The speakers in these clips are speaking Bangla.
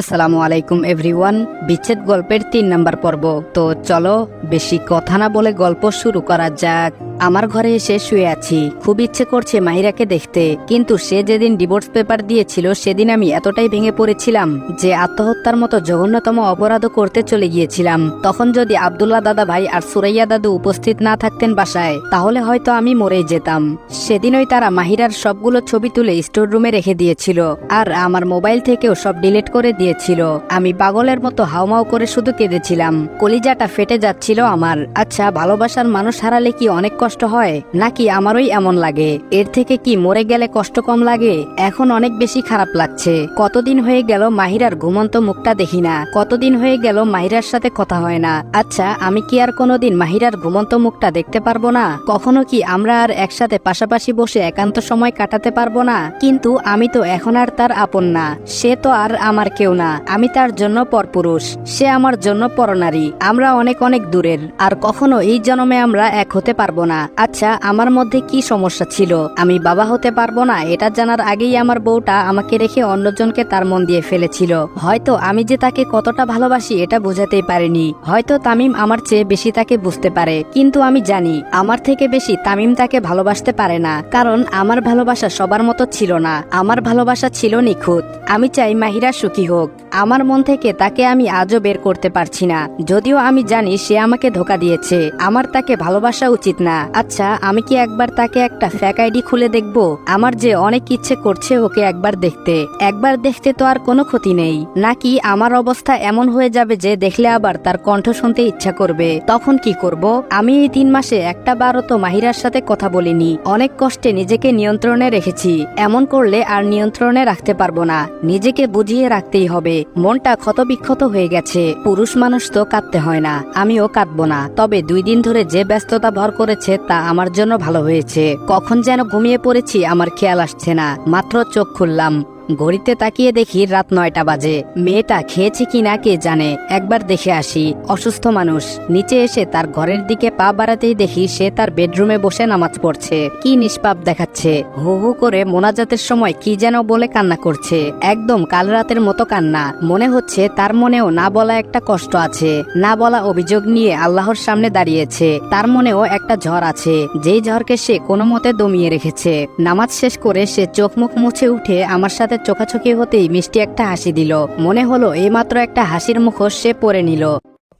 আসসালামু আলাইকুম এভরিওয়ান, বিচ্ছেদ গল্পের তিন নাম্বার পর্ব। তো চলো, বেশি কথা না বলে গল্প শুরু করা যাক। আমার ঘরে এসে শুয়ে আছি। খুব ইচ্ছে করছে মাহিরাকে দেখতে। কিন্তু সে যেদিন ডিভোর্স পেপার দিয়েছিল, সেদিন আমি এতটাই ভেঙে পড়েছিলাম যে আত্মহত্যার মতো জঘন্যতম অপরাধও করতে চলে গিয়েছিলাম। তখন যদি আবদুল্লাহ দাদা ভাই আর সুরাইয়া দাদু উপস্থিত না থাকতেন বাসায়, তাহলে হয়তো আমি মরেই যেতাম। সেদিনই তারা মাহিরার সবগুলো ছবি তুলে স্টোর রুমে রেখে দিয়েছিল। আর আমার মোবাইল থেকেও সব ডিলিট করে দিয়েছিল। আমি পাগলের মতো হাউমাউ করে শুধু কেঁদেছিলাম। কলিজাটা ফেটে যাচ্ছিল আমার। আচ্ছা ভালোবাসার মানুষ হারালে কি অনেক কষ্ট হয়, নাকি আমারই এমন লাগে? এর থেকে কি মরে গেলে কষ্ট কম লাগে? এখন অনেক বেশি খারাপ লাগছে। কতদিন হয়ে গেল মাহিরার ঘুমন্ত মুখটা দেখি না। কতদিন হয়ে গেল মাহিরার সাথে কথা হয় না। আচ্ছা আমি কি আর কোনোদিন মাহিরার ঘুমন্ত মুখটা দেখতে পারব না? কখনো কি আমরা আর একসাথে পাশাপাশি বসে একান্ত সময় কাটাতে পারব না? কিন্তু আমি তো এখন আর তার আপন না। সে তো আর আমার কেউ না। আমি তার জন্য পরপুরুষ। সে আমার জন্য পরনারী। আমরা অনেক অনেক দূরের। আর কখনো এই জন্মে আমরা এক হতে পারব না। আচ্ছা আমার মধ্যে কি সমস্যা ছিল? আমি বাবা হতে পারব না, এটা জানার আগেই আমার বউটা আমাকে রেখে অন্যজনকে তার মন দিয়ে ফেলেছিল। হয়তো আমি যে তাকে কতটা ভালোবাসি এটা বোঝাতেই পারিনি। হয়তো তামিম আমার চেয়ে বেশি তাকে বুঝতে পারে, কিন্তু আমি জানি, আমার থেকে বেশি তামিম তাকে ভালোবাসতে পারে না, কারণ আমার ভালোবাসা সবার মতো ছিল না। আমার ভালোবাসা ছিল নিখুঁত। আমি চাই মাহিরা সুখী হোক। আমার মন থেকে তাকে আমি আজও বের করতে পারছি না। যদিও আমি জানি সে আমাকে ধোকা দিয়েছে, আমার তাকে ভালোবাসা উচিত না। আচ্ছা আমি কি একবার তাকে একটা ফ্যাক আইডি খুলে দেখব? আমার যে অনেক ইচ্ছে করছে ওকে একবার দেখতে। একবার দেখতে তো আর কোনো ক্ষতি নেই। নাকি আমার অবস্থা এমন হয়ে যাবে যে দেখলে আবার তার কণ্ঠ শুনতে ইচ্ছা করবে? তখন কি করব? আমি এই তিন মাসে একটা বারও তো মাহিরার সাথে কথা বলিনি। অনেক কষ্টে নিজেকে নিয়ন্ত্রণে রেখেছি। এমন করলে আর নিয়ন্ত্রণে রাখতে পারব না। নিজেকে বুঝিয়ে রাখতেই হবে। মনটা ক্ষতবিক্ষত হয়ে গেছে। পুরুষ মানুষ তো কাঁদতে হয় না। আমিও কাঁদবো না। তবে দুই দিন ধরে যে ব্যস্ততা ভর করেছে তা আমার জন্য ভালো হয়েছে। কখন যেন ঘুমিয়ে পড়েছি, আমার খেয়াল আসছে না। মাত্র চোখ খুললাম। ঘড়িতে তাকিয়ে দেখি রাত নয়টা বাজে। মেয়েটা খেয়েছে কি না কে জানে? একবার দেখে আসি। অসুস্থ মানুষ। নিচে এসে তার ঘরের দিকে পা বাড়াতেই দেখি সে তার বেডরুমে বসে নামাজ পড়ছে। কি নিষ্পাপ দেখাচ্ছে। হু হু করে মোনাজাতের সময় কি যেন বলে কান্না করছে। একদম কাল রাতের মতো কান্না। মনে হচ্ছে তার মনেও না বলা একটা কষ্ট আছে। না বলা অভিযোগ নিয়ে আল্লাহর সামনে দাঁড়িয়েছে। তার মনেও একটা ঝড় আছে। যেই ঝড়কে সে কোনো মতে দমিয়ে রেখেছে। নামাজ শেষ করে সে চোখ মুখ মুছে উঠে আমার সাথে চোখাচোখি হতেই মিষ্টি একটা হাসি দিল। মনে হলো, এইমাত্র একটা হাসির মুখোশ সে পরে নিল।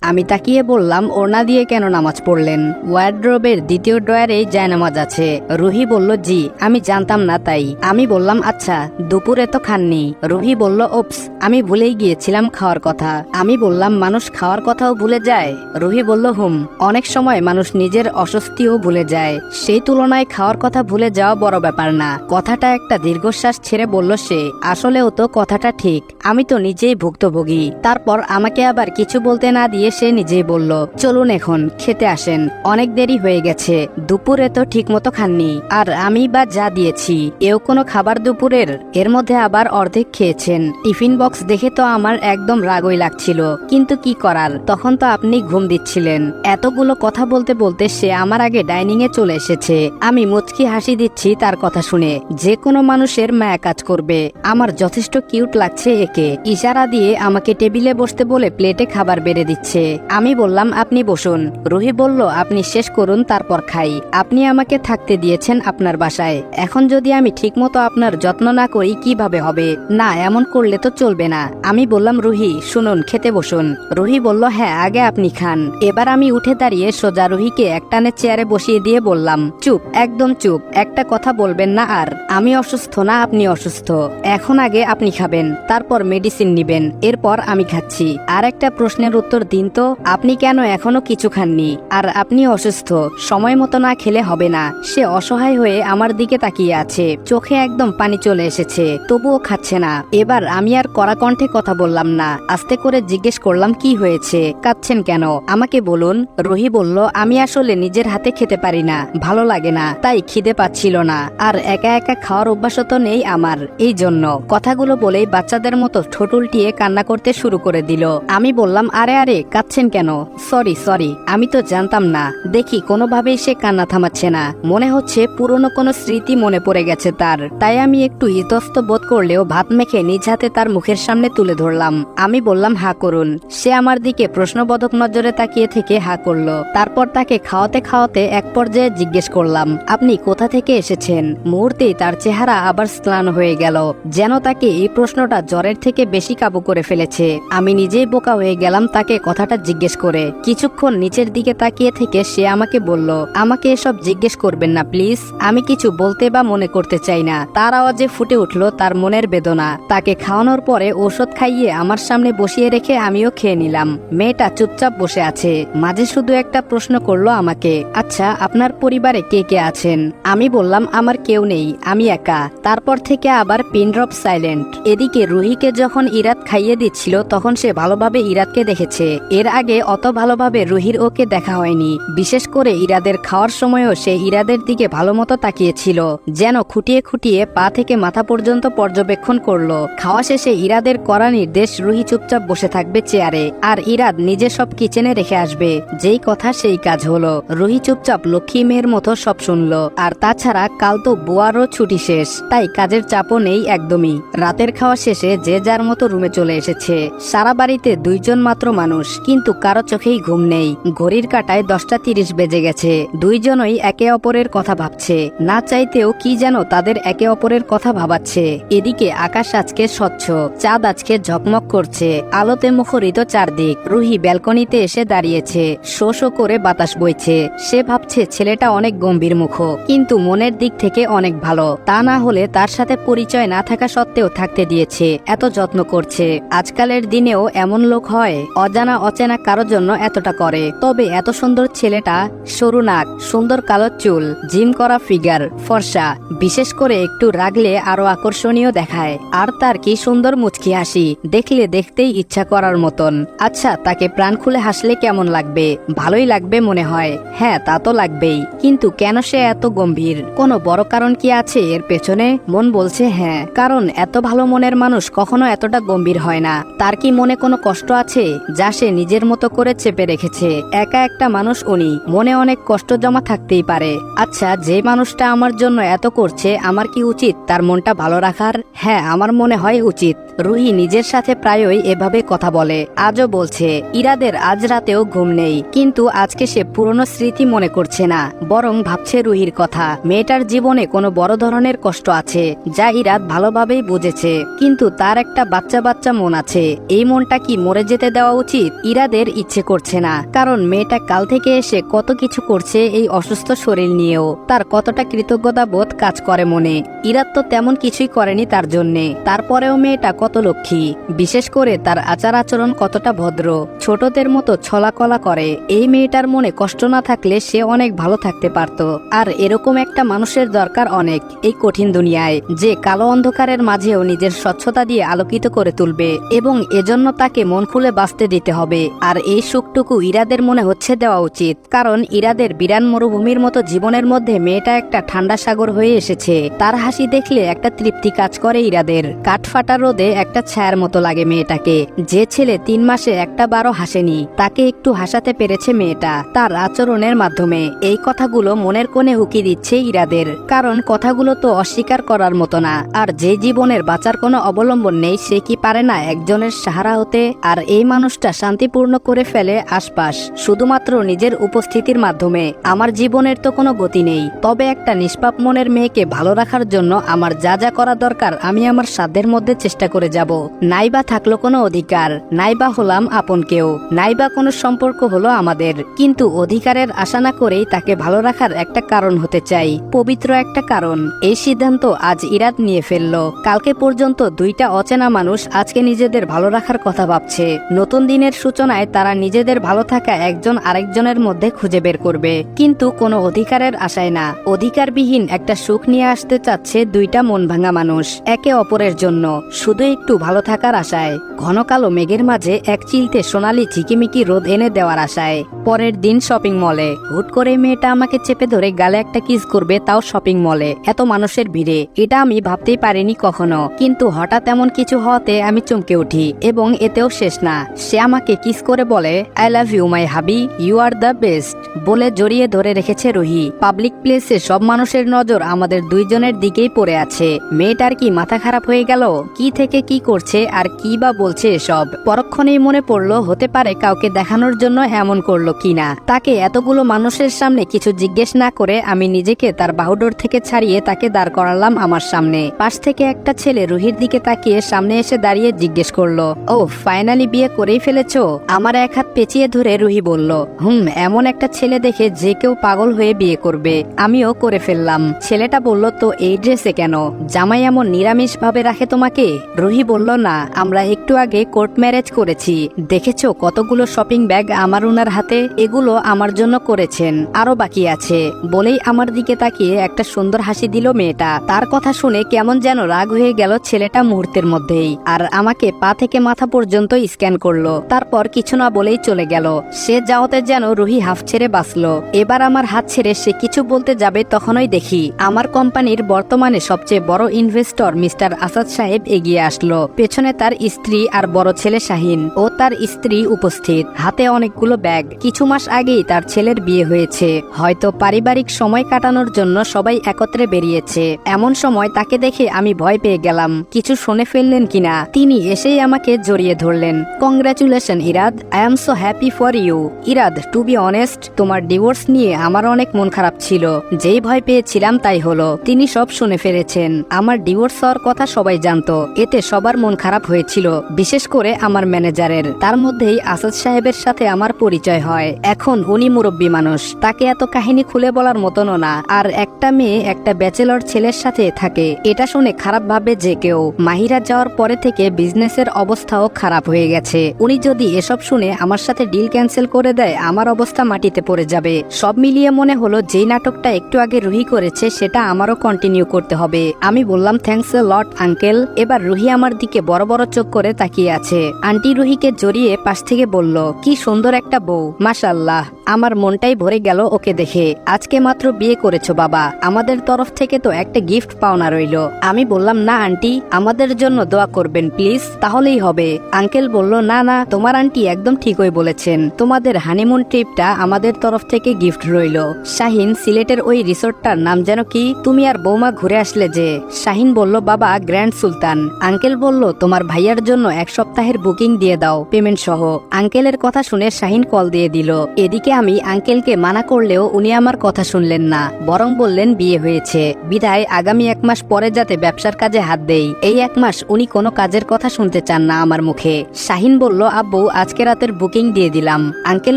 আমি তাকিয়ে বললাম, ওড়না দিয়ে কেন নামাজ পড়লেন? ওয়ার্ড্রোবের দ্বিতীয় ড্রয়ারে জায়নামাজ আছে। রুহি বলল, জি, আমি জানতাম না তাই। আমি বললাম আচ্ছা দুপুরে তো খাননি। রুহি বলল, ওপস, আমি ভুলেই গিয়েছিলাম খাওয়ার কথা। আমি বললাম, মানুষ খাওয়ার কথাও ভুলে যায়? রুহি বলল, হুম, অনেক সময় মানুষ নিজের অস্বস্তিও ভুলে যায়। সেই তুলনায় খাওয়ার কথা ভুলে যাওয়া বড় ব্যাপার না। কথাটা একটা দীর্ঘশ্বাস ছেড়ে বলল সে, আসলেও তো কথাটা ঠিক। আমি তো নিজেই ভুক্তভোগী। তারপর আমাকে আবার কিছু বলতে না দিয়ে সে নিজেই বলল, চলুন এখন, খেতে আসেন। অনেক দেরি হয়ে গেছে। দুপুরে তো ঠিক মতো খাননি। আর আমি বা যা দিয়েছি, এও কোনো খাবার দুপুরের? এর মধ্যে আবার অর্ধেক খেয়েছেন। টিফিন বক্স দেখে তো আমার একদম রাগই লাগছিল। কিন্তু কি করার? তখন তো আপনি ঘুম দিচ্ছিলেন। এতগুলো কথা বলতে বলতে সে আমার আগে ডাইনিং এ চলে এসেছে। আমি মুচকি হাসি দিচ্ছি তার কথা শুনে। যে কোনো মানুষের মায়া কাজ করবে। আমার যথেষ্ট কিউট লাগছে একে। ইশারা দিয়ে আমাকে টেবিলে বসতে বলে প্লেটে খাবার বেড়ে দিচ্ছে। আমি বললাম, আপনি বসুন। রুহি বলল, আপনি শেষ করুন, তারপর খাই। আপনি আমাকে থাকতে দিয়েছেন আপনার বাসায়। এখন যদি আমি ঠিকমতো আপনার যত্ন না করি, কীভাবে হবে? না, এমন করলে তো চলবে না। আমি বললাম, রুহি, শুনুন, খেতে বসুন। রুহি বলল হ্যাঁ আগে আপনি খান। এবার আমি উঠে দাঁড়িয়ে সোজা রুহিকে একটানে চেয়ারে বসিয়ে দিয়ে বললাম, চুপ, একদম চুপ, একটা কথা বলবেন না আর। আমি অসুস্থ না, আপনি অসুস্থ। এখন আগে আপনি খাবেন, তারপর মেডিসিন নিবেন। এরপর আমি খাচ্ছি। আর একটা প্রশ্নের উত্তর দিন তো আপনি কেন এখনও কিছু খাননি? আর আপনি অসুস্থ, সময় মতো না খেলে হবে না। সে অসহায় হয়ে আমার দিকে তাকিয়ে আছে। চোখে একদম পানি চলে এসেছে, তবুও খাচ্ছে না। এবার আমি আর কড়া কণ্ঠে কথা বললাম না। আস্তে করে জিজ্ঞেস করলাম, কি হয়েছে? কাঁদছেন কেন? আমাকে বলুন, রুহি বলল, আমি আসলে নিজের হাতে খেতে পারি না। ভালো লাগে না, তাই খিদে পাচ্ছিল না। আর একা একা খাওয়ার অভ্যাস তো নেই আমার। এই জন্য। কথাগুলো বলেই বাচ্চাদের মতো ঠোঁট উল্টিয়ে কান্না করতে শুরু করে দিল। আমি বললাম, আরে আরে কাঁদছেন কেন? সরি সরি, আমি তো জানতাম না। দেখি, কোনোভাবেই সে কান্না থামাচ্ছে না। মনে হচ্ছে পুরনো কোনো স্মৃতি মনে পড়ে গেছে তার। তাই আমি একটু ইতস্ত বোধ করলেও ভাত মেখে নিজ হাতে তার মুখের সামনে তুলে ধরলাম। আমি বললাম, হা, করুন। সে আমার দিকে প্রশ্নবোধক নজরে তাকিয়ে থেকে হা করল। তারপর তাকে খাওয়াতে খাওয়াতে এক পর্যায়ে জিজ্ঞেস করলাম, আপনি কোথা থেকে এসেছেন? মুহূর্তেই তার চেহারা আবার স্নান হয়ে গেল, যেন তাকে এই প্রশ্নটা জ্বরের থেকে বেশি কাবু করে ফেলেছে। আমি নিজেই বোকা হয়ে গেলাম, তাকে কথাটা জিজ্ঞেস করে। কিছুক্ষণ নিচের দিকে তাকিয়ে থেকে সে আমাকে বলল, আমাকে এসব জিজ্ঞেস করবেন না, প্লিজ। আমি কিছু বলতে বা মনে করতে চাই না। তার আওয়াজে ফুটে উঠল তার মনের বেদনা। তাকে খাওয়ানোর পরে ঔষধ খাইয়ে আমার সামনে বসিয়ে রেখে আমিও খেয়ে নিলাম। মেয়েটা চুপচাপ বসে আছে। মাঝে শুধু একটা প্রশ্ন করল আমাকে আচ্ছা আপনার পরিবারে কে কে আছেন? আমি বললাম, আমার কেউ নেই, আমি একা। তারপর থেকে আবার পিনড্রপ সাইলেন্ট। এদিকে রুহিকে যখন ইরাত খাইয়ে দিচ্ছিল, তখন সে ভালোভাবে ইরাতকে দেখেছে। এর আগে অত ভালোভাবে রুহির ওকে দেখা হয়নি। বিশেষ করে ইরাদের খাওয়ার সময়ও সে ইরাদের দিকে ভালো মতো তাকিয়েছিল, যেন খুঁটিয়ে খুঁটিয়ে পা থেকে মাথা পর্যন্ত পর্যবেক্ষণ করল। খাওয়া শেষে ইরাদের করা নির্দেশ রুহি চুপচাপ বসে থাকবে চেয়ারে, আর ইরাদ নিজে সব কিচেনে রেখে আসবে। যেই কথা সেই কাজ হলো। রুহি চুপচাপ লক্ষ্মী মেয়ের মতো সব শুনল, আর তাছাড়া কাল তো বুয়ারও ছুটি শেষ, তাই কাজের চাপও নেই একদমই। রাতের খাওয়া শেষে যে যার মতো রুমে চলে এসেছে। সারা বাড়িতে দুইজন মাত্র মানুষ। কিন্তু কারও চোখেই ঘুম নেই। ঘড়ির কাটায় দশটা তিরিশ বেজে গেছে। দুইজনই একে অপরের কথা ভাবছে। না চাইতেও কি যেন তাদের একে অপরের কথা ভাবাচ্ছে। এদিকে আকাশ আজকে স্বচ্ছ, চাঁদ আজকে ঝকমক করছে। আলোতে মুখরিত চারদিক। রুহি ব্যালকনিতে এসে দাঁড়িয়েছে। শো শো করে বাতাস বইছে। সে ভাবছে ছেলেটা অনেক গম্ভীর মুখ, কিন্তু মনের দিক থেকে অনেক ভালো। তা না হলে তার সাথে পরিচয় না থাকা সত্ত্বেও থাকতে দিয়েছে। এত যত্ন করছে। আজকালের দিনেও এমন লোক হয়, অজানা অচেনা কারও জন্য এতটা করে। তবে এত সুন্দর ছেলেটা, সরু নাক, সুন্দর কালো চুল, জিম করা ফিগার, ফর্সা, বিশেষ করে একটু রাগলে আরও আকর্ষণীয় দেখায়। আর তার কি সুন্দর মুচকি হাসি, দেখলে দেখতেই ইচ্ছা করার মতন। আচ্ছা তাকে প্রাণ খুলে হাসলে কেমন লাগবে? ভালোই লাগবে মনে হয়। হ্যাঁ তা তো লাগবেই। কিন্তু কেন সে এত গম্ভীর? কোনো বড় কারণ কি আছে এর পেছনে? মন বলছে হ্যাঁ। কারণ এত ভালো মনের মানুষ কখনো এতটা গম্ভীর হয় না। তার কি মনে কোনো কষ্ট আছে? যা সে নিজের মতো করে চেপে রেখেছে। একা একটা মানুষ উনি। মনে অনেক কষ্ট জমা থাকতেই পারে। আচ্ছা যে মানুষটা আমার জন্য এত করছে, আমার কি উচিত? তার মনটা ভালো রাখার? হ্যাঁ আমার মনে হয় উচিত। রুহি নিজের সাথে প্রায়ই এভাবে কথা বলে। আজও বলছে, ইরাদের আজ রাতেও ঘুম নেই। কিন্তু আজকে সে পুরনো স্মৃতি মনে করছে না। বরং ভাবছে রুহির কথা। মেয়েটার জীবনে কোনো বড় ধরনের কষ্ট আছে, যা ইরাদ ভালোভাবেই বুঝেছে। কিন্তু তার একটা বাচ্চা বাচ্চা মন আছে। এই মনটা কি মরে যেতে দেওয়া উচিত? ইরাদের ইচ্ছে করছে না, কারণ মেয়েটা কাল থেকে এসে কত কিছু করছে এই অসুস্থ শরীর নিয়েও। তার কতটা কৃতজ্ঞতা বোধ কাজ করে মনে। ইরাদ তো তেমন কিছুই করেনি তার জন্যে। তারপরেও মেয়েটা কত লক্ষ্মী। বিশেষ করে তার আচার আচরণ কতটা ভদ্র। ছোটদের মতো ছলাকলা করে। এই মেয়েটার মনে কষ্ট না থাকলে সে অনেক ভালো থাকতে পারত। আর এরকম একটা মানুষের দরকার অনেক এই কঠিন দুনিয়ায়, যে কালো অন্ধকারের মাঝেও নিজের স্বচ্ছতা দিয়ে আলোকিত করে তুলবে। এবং এজন্য তাকে মন খুলে বাঁচতে দিতে হবে। আর এই সুখটুকু ইরাদের মনে হচ্ছে দেওয়া উচিত। কারণ ইরাদের বিরান মরুভূমির মতো জীবনের মধ্যে মেয়েটা একটা ঠান্ডা সাগর হয়ে এসেছে। তার হাসি দেখলে একটা তৃপ্তি কাজ করে ইরাদের। কাঠফাটা রোদে একটা ছায়ার মতো লাগে মেয়েটাকে। যে ছেলে তিন মাসে একটা বারো হাসেনি, তাকে একটু হাসাতে পেরেছে মেয়েটা। তার আচরণের মাধ্যমে। এই কথাগুলো মনের কোণে উকি দিচ্ছে ইরাদের। কারণ কথাগুলো তো অস্বীকার করার মতো না। আর যে জীবনের বাঁচার কোনো অবলম্বন নেই, সে কি পারে না একজনের সাহারা হতে? আর এই মানুষটা শান্তিপূর্ণ করে ফেলে আশপাশ, শুধুমাত্র নিজের উপস্থিতির মাধ্যমে। আমার জীবনের তো কোনো গতি নেই। তবে একটা নিষ্পাপ মনের মেয়েকে ভালো রাখার জন্য আমার যা যা করা দরকার, আমি আমার সাধ্যের মধ্যে চেষ্টা করে যাব। নাইবা থাকল কোনো অধিকার, নাইবা হলাম আপন কেউ, নাইবা কোনো সম্পর্ক হলো আমাদের। কিন্তু অধিকারের আশা না করেই তাকে ভালো রাখার একটা কারণ হতে চাই, পবিত্র একটা কারণ। এই সিদ্ধান্ত আজ ইরাত নিয়ে ফেলল। কালকে পর্যন্ত দুইটা অচেনা মানুষ আজকে নিজেদের ভালো রাখার কথা ভাবছে। নতুন দিনের সূচনায় তারা নিজেদের ভালো থাকা একজন আরেকজনের মধ্যে খুঁজে বের করবে। কিন্তু কোনো অধিকারের আশায় না। অধিকারবিহীন একটা সুখ নিয়ে আসতে চাচ্ছে দুইটা মন ভাঙা মানুষ, একে অপরের জন্য। শুধু একটু ভালো থাকার আশায়। ঘন কালো মেঘের মাঝে এক চিলতে সোনালি ঝিকিমিকি রোদ এনে দেওয়ার আশায়। পরের দিন শপিং মলে। হুট করে মেয়েটা আমাকে চেপে ধরে গালে একটা কিস করবে তাও শপিং মলে। এত মানুষের ভিড়ে। এটা আমি ভাবতেই পারিনি কখনো। কিন্তু হঠাৎ এমন কিছু হওয়াতে আমি চমকে উঠি। এবং এতেও শেষ না। সে আমাকে কিস করে বলে আই লাভ ইউ মাই হাবি ইউ আর দ্য বেস্ট বলে জড়িয়ে ধরে রেখেছে রুহি। পাবলিক প্লেসে সব মানুষের নজর আমাদের দুইজনের দিকেই পড়ে আছে। মেয়েটার কি মাথা খারাপ হয়ে গেল? কি থেকে কি করছে? আর কি বা বলছে এসব? পরক্ষণেই মনে পড়ল, হতে পারে কাউকে দেখানোর জন্য এমন করল কিনা। তাকে এতগুলো মানুষের সামনে কিছু জিজ্ঞেস না করে আমি নিজেকে তার বাহুডোর থেকে ছাড়িয়ে তাকে দাঁড় করালাম আমার সামনে। পাশ থেকে একটা ছেলে রুহির দিকে তাকিয়ে সামনে এসে দাঁড়িয়ে জিজ্ঞেস করল ও ফাইনালি বিয়ে করেই ফেলেছো? আমার এক হাত পেঁচিয়ে ধরে রুহি বলল, হুম, এমন একটা ছেলে দেখে যে কেউ পাগল হয়ে বিয়ে করবে। আমিও করে ফেললাম। ছেলেটা বলল, তো এই ড্রেসে কেন? জামাই এমন নিরামিষ ভাবে রাখে তোমাকে? রুহি বলল, না, আমরা একটু আগে কোর্ট ম্যারেজ করেছি। দেখেছ কতগুলো শপিং ব্যাগ আমার উনার হাতে? এগুলো আমার জন্য করেছেন। আরও বাকি আছে। বলেই আমার দিকে তাকিয়ে একটা সুন্দর হাসি দিল মেয়েটা। তার কথা শুনে কেমন যেন রাগ হয়ে গেল ছেলেটা মুহূর্তের মধ্যেই। আর আমাকে পা থেকে মাথা পর্যন্ত স্ক্যান করল। তারপর কিছু না বলেই চলে গেল। সে যাওয়াতে যেন রুহি হাফ ছেড়ে বাঁচলো। এবার আমার হাত ছেড়ে সে কিছু বলতে যাবে তখনই দেখি। আমার কোম্পানির বর্তমানে সবচেয়ে বড় ইনভেস্টর মিস্টার আসাদ সাহেব এগিয়ে আসলো। পেছনে তার স্ত্রী আর বড় ছেলে শাহিন ও তার স্ত্রী উপস্থিত। হাতে অনেকগুলো ব্যাগ। কিছু মাস আগেই তার ছেলের বিয়ে হয়েছে। হয়তো পারিবারিক সময় কাটানোর জন্য সবাই একত্রে বেরিয়েছে। এমন সময় তাকে দেখে আমি ভয় পেয়ে গেলাম। কিছু শুনে ফেললেন কিনা? তিনি এসেই আমাকে জড়িয়ে ধরলেন। Congratulation Irad I am so happy for you Irad to be honest তোমার ডিভোর্স নিয়ে আমার অনেক মন খারাপ ছিল। যেই ভয় পেয়েছিলাম তাই হলো। তিনি সব শুনে ফেলেছেন। আমার ডিভোর্স হওয়ার কথা সবাই জানতো। এতে সবার মন খারাপ হয়েছিল, বিশেষ করে আমার ম্যানেজারের তার মধ্যেই আসাদ সাহেবের সাথে আমার পরিচয় হয়। এখন উনি মুরব্বী মানুষ। তাকে এত কাহিনী খুলে বলার মতনও না। আর একটা মেয়ে, একটা ব্যাচেলর ছেলের সাথে থাকে। এটা শুনে খারাপ ভাবে যে কেউ। মাহিরা যাওয়ার পরে থেকে বিজনেসের অবস্থাও খারাপ হয়ে গেছে। উনি যদি এসব শুনে আমার সাথে ডিল ক্যান্সেল করে দেয়, আমার অবস্থা মাটিতে পড়ে যাবে। সব মিলিয়ে মনে হলো যেই নাটকটা একটু আগে রুহি করেছে, সেটা আমারও কন্টিনিউ করতে হবে। আমি বললাম থ্যাংকস এ লট আঙ্কেল এবার রুহি আমার দিকে বড় বড় চোখ করে তাকিয়ে আছে। আন্টি রুহিকে জড়িয়ে পাশ থেকে বলল, কি সুন্দর একটা বউ মাশাল্লাহ আমার মনটাই ভরে গেল ওকে দেখে। আজকে মাত্র বিয়ে করেছ বাবা। আমাদের তরফ থেকে তো একটা গিফট পাওনা রইল। আমি বললাম, না, আন্টি। আমাদের জন্য দোয়া করবেন, প্লিজ। তাহলেই হবে। আঙ্কেল বলল, না না, তোমার আন্টি একদম ঠিকই বলেছেন। তোমাদের হানিমুন ট্রিপটা আমাদের তরফ থেকে গিফট রইল। শাহিন, সিলেটের ওই রিসোর্টটার নাম যেন কি? তুমি আর বৌমা ঘুরে আসলে যে। শাহিন বলল, বাবা, গ্র্যান্ড সুলতান। আঙ্কেল বলল, তোমার ভাইয়ার জন্য এক সপ্তাহের বুকিং দিয়ে দাও পেমেন্ট সহ। আঙ্কেলের কথা শুনে শাহিন কল দিয়ে দিল। এদিকে আমি আঙ্কেলকে মানা করলেও উনি আমার কথা শুনলেন না, বরং বললেন, বিয়ে হয়েছে। বিদায় আগামী এক মাস পরে যাতে ব্যবসার কাজে হাত দেই। এই এক মাস উনি কোনো কাজের কথা শুনতে চান না আমার মুখে। শাহিন বলল, আব্বু আজকে রাতের বুকিং দিয়ে দিলাম। আঙ্কেল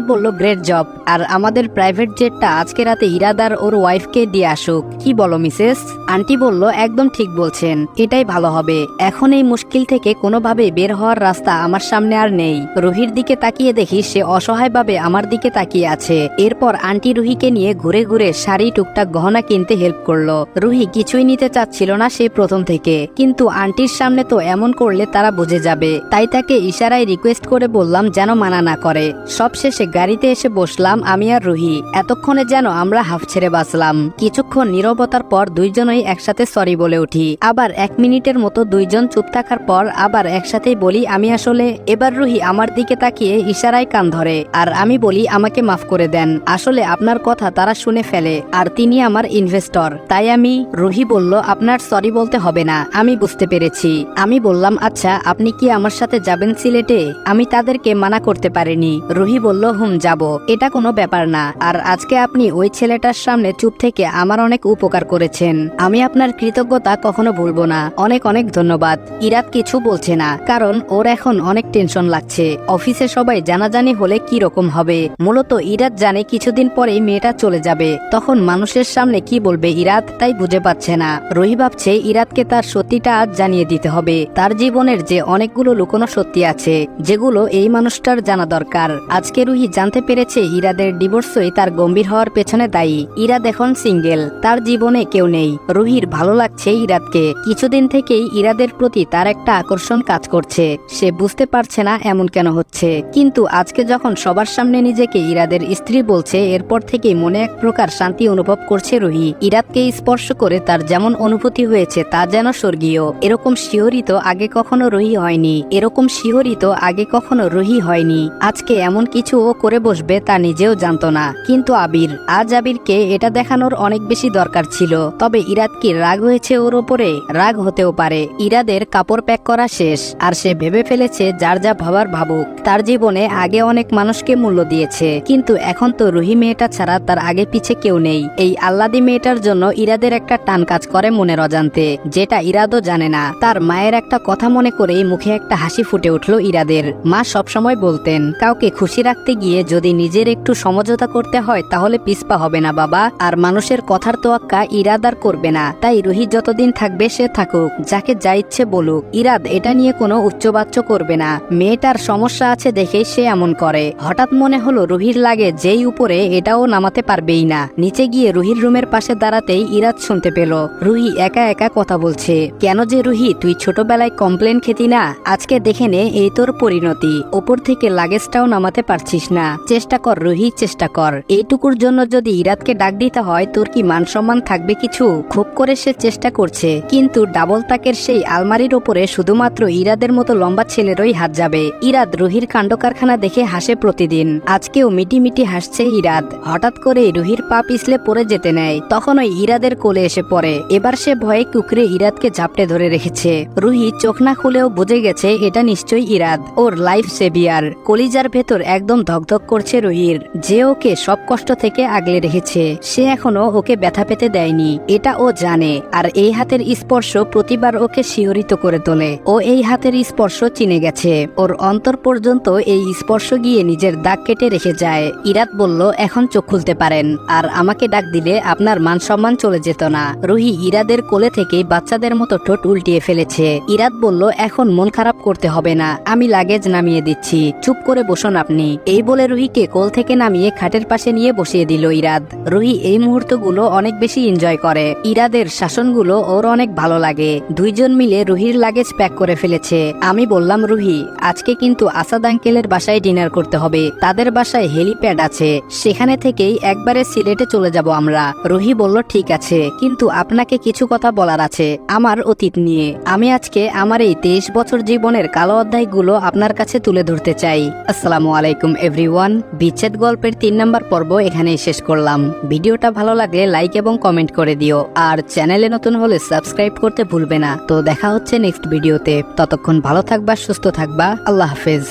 বলল গ্রেট জব আর আমাদের প্রাইভেট জেটটা আজকে রাতে ইরাদার ওর ওয়াইফকে দিয়ে আসুক। কি বলো মিসেস আন্টি বলল, একদম ঠিক বলছেন। এটাই ভালো হবে। এখন এই মুশকিল থেকে কোনোভাবে বের হওয়ার রাস্তা আমার সামনে আর নেই। রুহির দিকে তাকিয়ে দেখি সে অসহায়ভাবে আমার দিকে তাকিয়ে আছে। এরপর আন্টি রুহিকে নিয়ে ঘুরে ঘুরে শাড়ি, টুকটাক গহনা কিনতে হেল্প করল। রুহি কিছুই নিতে চাচ্ছিল না সে প্রথম থেকে। কিন্তু আন্টির সামনে তো এমন করলে তারা বুঝে যাবে। তাই তাকে ইশারায় রিকোয়েস্ট করে বললাম যেন মানা না করে। সব শেষে গাড়িতে এসে বসলাম আমি আর রুহি। এতক্ষণে যেন আমরা হাফ ছেড়ে বাঁচলাম। কিছুক্ষণ নীরবতার পর দুইজনই একসাথে সরি বলে উঠি। আবার এক মিনিটের মতো দুইজন চুপ থাকার পর আবার একসাথেই বলি, আমি আসলে এবার রুহি আমার দিকে তাকিয়ে ইশারায় কান ধরে। আর আমি বলি, আমাকে মাফ করে দেন। আসলে আপনার কথা তারা শুনে ফেলে, আর তিনি আমার ইনভেস্টর তাই আমি রুহি বলল, আপনার সরি বলতে হবে না। আমি বুঝতে পেরেছি। আমি বললাম আচ্ছা আপনি কি আমার সাথে যাবেন সিলেটে? আমি তাদেরকে মানা করতে পারিনি। রুহি বলল, হুম, যাব। এটা কোনো ব্যাপার না। আর আজকে আপনি ওই ছেলেটার সামনে চুপ থেকে আমার অনেক উপকার করেছেন। আমি আপনার কৃতজ্ঞতা কখনো ভুলবো না। অনেক অনেক ধন্যবাদ। ইরাত কিছু বলছে না, কারণ ওর এখন অনেক টেনশন লাগছে। অফিসে সবাই জানাজানি হলে কি রকম হবে? মূলত ইরাত জানে কিছুদিন পরেই মেয়েটা চলে যাবে। তখন মানুষের সামনে কি বলবে ইরাত, তাই বুঝে পাচ্ছে না। রহি ভাবছে ইরাতকে তার সত্যিটা আজ জানিয়ে দিতে হবে। তার জীবনের যে অনেকগুলো লুকোনো সত্যি আছে, যেগুলো এই মানুষটার জানা দরকার। আজকে রুহি জানতে পেরেছে ইরাদের ডিভোর্সই তার গম্ভীর হওয়ার পেছনে দায়ী। ইরাদ এখন সিঙ্গেল, তার জীবনে কেউ নেই। রুহির ভালো লাগছে ইরাদকে। কিছুদিন থেকেই ইরাদের প্রতি তার একটা আকর্ষণ কাজ করছে। সে বুঝতে পারছে না এমন কেন হচ্ছে। কিন্তু আজকে যখন সবার সামনে নিজেকে ইরাদের স্ত্রী বলছে, এরপর থেকেই মনে এক প্রকার শান্তি অনুভব করছে রুহি। ইরাদকে স্পর্শ করে তার যেমন অনুভূতি হয়েছে, তা যেন স্বর্গীয়। এরকম শিহরিত আগে কখনো রুহি হয়নি। এরকম শিহরিত আগে কখনো রুহি হয়নি। আজকে এমন কিছু ও করে বসবে তা নিজেও জানতো না। কিন্তু আবির, আজ আবিরকে এটা দেখানোর অনেক বেশি দরকার ছিল। তবে ইরাদ কি রাগ হয়েছে ওর ওপরে? রাগ হতেও পারে। ইরাদের কাপড় প্যাক করা শেষ, আর সে ভেবে ফেলেছে যার যা ভাবার ভাবুক। তার জীবনে আগে অনেক মানুষকে মূল্য দিয়েছে। কিন্তু এখন তো রুহি মেয়েটা ছাড়া তার আগে পিছে কেউ নেই। এই আল্লাদি মেয়েটার জন্য ইরাদের একটা টান কাজ করে মনের অজান্তে, যেটা ইরাদও জানে না। তার মায়ের একটা কথা মনে করেই মুখে একটা হাসি ফুটে উঠল ইরাদের। মা সবসময় বলতেন, কাউকে খুশি রাখতে গিয়ে যদি নিজের একটু সমঝোতা করতে হয়, তাহলে পিসপা হবে না বাবা। আর মানুষের কথার তোয়াক্কা ইরাদার করবে না। তাই রুহি যতদিন থাকবে, সে থাকুক। যাকে যা ইচ্ছে বলুক। ইরাদ, এটা নিয়ে কোনো উচ্চবাচ্য করবে না। মেয়েটার সমস্যা আছে দেখে সে এমন করে। হঠাৎ মনে হলো রুহির লাগে যেই উপরে এটাও নামাতে পারবেই না। নিচে গিয়ে রুহির রুমের পাশে দাঁড়াতেই ইরাদ শুনতে পেল। রুহি একা একা কথা বলছে, কেন যে রুহি, তুই ছোটবেলায় কমপ্লেন খেতি না? আজকে দেখে নে, এই তোর পরিণতি। ওপর থেকে লাগেজটাও নামাতে পারছিস না। চেষ্টা কর, রুহি, চেষ্টা কর। এইটুকুর জন্য যদি ইরাদকে ডাক দিতে হয়, তোর কি মান সম্মান থাকবে কিছু? খুব করে সে চেষ্টা করছে, কিন্তু ডাবল তাকের সেই আলমারির ওপরে শুধুমাত্র ইরাদের মতো লম্বা ছেলেরই হাত যাবে। ইরাদ রুহির কাণ্ড কারখানা দেখে হাসে প্রতিদিন। আজকেও মিটি মিটি হাসছে ইরাদ। হঠাৎ করে রুহির পা পিছলে পড়ে যেতে নেয়। তখন ওই ইরাদের কোলে এসে পড়ে। এবার সে ভয়ে কুকরে ইরাদকে ঝাপটে ধরে রেখেছে। রুহি চোখ না খুলেও বুঝে গেছে, এটা নিশ্চয়ই ইরাদ। ওর লাইফ সেভিয়ার কলিজার ভেতর একদম ধকধক করছে রুহির। যে ওকে সব কষ্ট থেকে আগলে রেখেছে, সে এখনও ওকে ব্যথা পেতে দেয়নি। এটা ও জানে। আর এই হাতের স্পর্শ প্রতিবার ওকে শিহরিত করে তোলে। ও এই হাতের স্পর্শ চিনে গেছে। ওর অন্তর পর্যন্ত এই স্পর্শ গিয়ে নিজের দাগ কেটে রেখে যায়। ইরাত বলল, এখন চোখ খুলতে পারেন। আর আমাকে ডাক দিলে আপনার মান সম্মান চলে যেত না। রুহি ইরাদের কোলে থেকে বাচ্চাদের মতো ঠোঁট উল্টিয়ে ফেলেছে। ইরাত বলল, এখন মন খারাপ করতে হবে না। আমি লাগেজ নামিয়ে দিচ্ছি। চুপ করে বসুন আপনি। এই বলে রুহিকে কোল থেকে নামিয়ে খাটের পাশে নিয়ে বসিয়ে দিল ইরাদ। রুহি এই মুহূর্তগুলো অনেক বেশি এনজয় করে। ইরাদের শাসনগুলো ওর অনেক ভালো লাগে। দুইজন মিলে রুহির লাগেজ প্যাক করে ফেলেছে। আমি বললাম, রুহি, আজকে কিন্তু আসাদ আঙ্কেলের বাসায় ডিনার করতে হবে। তাদের বাসায় হেলিপ্যাড আছে। সেখানে থেকেই একবারে সিলেটে চলে যাব আমরা। রুহি বলল, ঠিক আছে। কিন্তু আপনাকে কিছু কথা বলার আছে, আমার অতীত নিয়ে। আমি আজকে আমার এই তেইশ বছর জীবনের কালো অধ্যায়গুলো আপনার কাছে তুলে ধরতে চাই। আসসালামু আলাইকুম, এভরিওয়ান। বিচ্ছেদ গল্পের তিন নম্বর পর্ব এখানেই শেষ করলাম। ভিডিওটা ভালো লাগলে লাইক এবং কমেন্ট করে দিও। আর চ্যানেলে নতুন হলে সাবস্ক্রাইব করতে ভুলবে না। তো দেখা হচ্ছে নেক্সট ভিডিওতে। ততক্ষণ ভালো থাকবা, সুস্থ থাকবা। আল্লাহ হাফেজ।